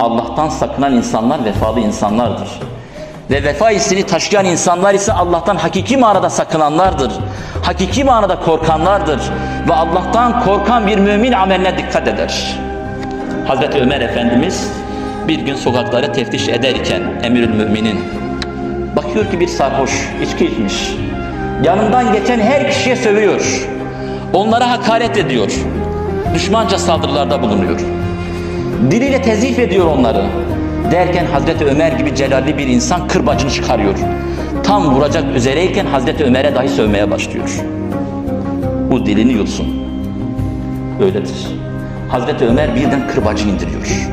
Allah'tan sakınan insanlar vefalı insanlardır. Ve vefa hissini taşıyan insanlar ise Allah'tan hakiki manada sakınanlardır. Hakiki manada korkanlardır. Ve Allah'tan korkan bir mümin ameline dikkat eder. Hazreti Ömer Efendimiz bir gün sokakları teftiş ederken emirül müminin bakıyor ki bir sarhoş içki içmiş. Yanından geçen her kişiye sövüyor. Onlara hakaret ediyor. Düşmanca saldırılarda bulunuyor. Diliyle tezif ediyor onları. Derken Hazreti Ömer gibi celalli bir insan kırbacını çıkarıyor. Tam vuracak üzereyken Hazreti Ömer'e dahi sövmeye başlıyor. Bu dilini yutsun. Öyledir. Hazreti Ömer birden kırbacı indiriyor.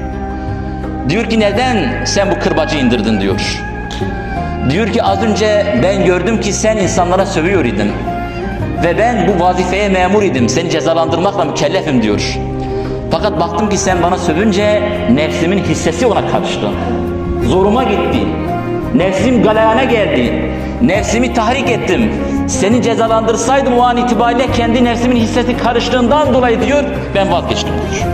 Diyor ki neden sen bu kırbacı indirdin diyor. Diyor ki az önce ben gördüm ki sen insanlara sövüyor idin. Ve ben bu vazifeye memur idim. Seni cezalandırmakla mükellefim diyor. Fakat baktım ki sen bana sövünce nefsimin hissesi ona karıştı. Zoruma gitti. Nefsim galeyana geldi. Nefsimi tahrik ettim. Seni cezalandırsaydım o an itibariyle kendi nefsimin hissesi karıştığından dolayı diyor ben vazgeçtim diyor.